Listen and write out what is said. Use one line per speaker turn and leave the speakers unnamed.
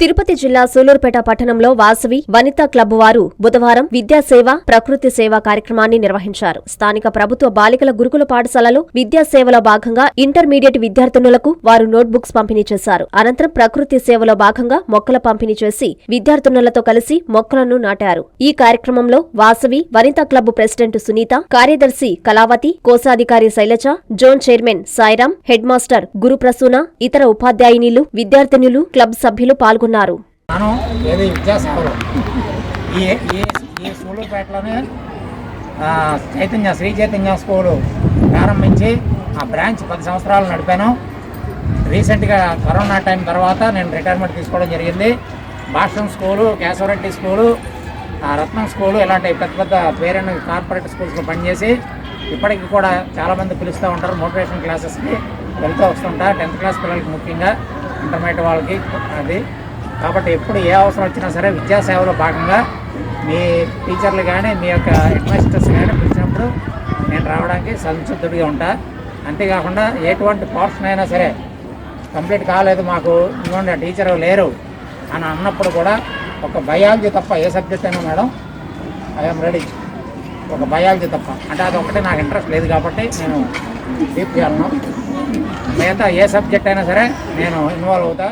తిరుపతి జిల్లా సూలూరుపేట పట్టణంలో వాసవి వనితా క్లబ్ వారు బుధవారం విద్యాసేవ ప్రకృతి సేవ కార్యక్రమాన్ని నిర్వహించారు. స్థానిక ప్రభుత్వ బాలికల గురుకుల పాఠశాలలో విద్యాసేవలో భాగంగా ఇంటర్మీడియట్ విద్యార్థినులకు వారు నోట్బుక్స్ పంపిణీ చేశారు. అనంతరం ప్రకృతి సేవలో భాగంగా మొక్కల పంపిణీ చేసి విద్యార్థినులతో కలిసి మొక్కలను నాటారు. ఈ కార్యక్రమంలో వాసవి వనితా క్లబ్ ప్రెసిడెంట్ సునీత కార్యదర్శి కళావతి కోశాధికారి Sailaja zone chairman Sairam head master Guruprasuna ఇతర ఉపాధ్యాయునిలు విద్యార్థినులు క్లబ్ సభ్యులు పాల్గొన్నారు.
మనం ఏదో విద్యాసేవలు ఈ ఈ ఈ సూళ్ళూరుపేటలోనే చైతన్య శ్రీ చైతన్య స్కూలు ప్రారంభించి ఆ బ్రాంచ్ పది సంవత్సరాలు నడిపాను. రీసెంట్గా కరోనా టైం తర్వాత నేను రిటైర్మెంట్ తీసుకోవడం జరిగింది. Bhashyam school Keshavareddy school Ratnam school ఇలాంటి పెద్ద పెద్ద పేరెంట్ కార్పొరేట్ స్కూల్స్లో పనిచేసి ఇప్పటికి కూడా చాలామంది పిలుస్తూ ఉంటారు మోటివేషన్ క్లాసెస్కి. వెళ్తూ వస్తుంటా. టెన్త్ క్లాస్ పిల్లలకి ముఖ్యంగా ఇంటర్మీడియట్ వాళ్ళకి అది. కాబట్టి ఎప్పుడు ఏ అవసరం వచ్చినా సరే విద్యాసేవలో భాగంగా మీ టీచర్లు కానీ మీ యొక్క అడ్మినిస్ట్రేటర్స్ కానీ పిలిచినప్పుడు నేను రావడానికి సంసిద్ధుడిగా ఉంటా. అంతేకాకుండా ఎటువంటి పోర్షన్ అయినా సరే కంప్లీట్ కాలేదు మాకు ఇవ్వండి టీచర్ లేరు అని అన్నప్పుడు కూడా ఒక బయాలజీ తప్ప ఏ సబ్జెక్ట్ అయినా మేడం ఐఎమ్ రెడీ. ఒక బయాలజీ తప్ప. అంటే అది ఒకటి నాకు ఇంట్రెస్ట్ లేదు కాబట్టి నేను డీప్ చేయాలను మిగతా ఏ సబ్జెక్ట్ అయినా సరే నేను ఇన్వాల్వ్ అవుతా.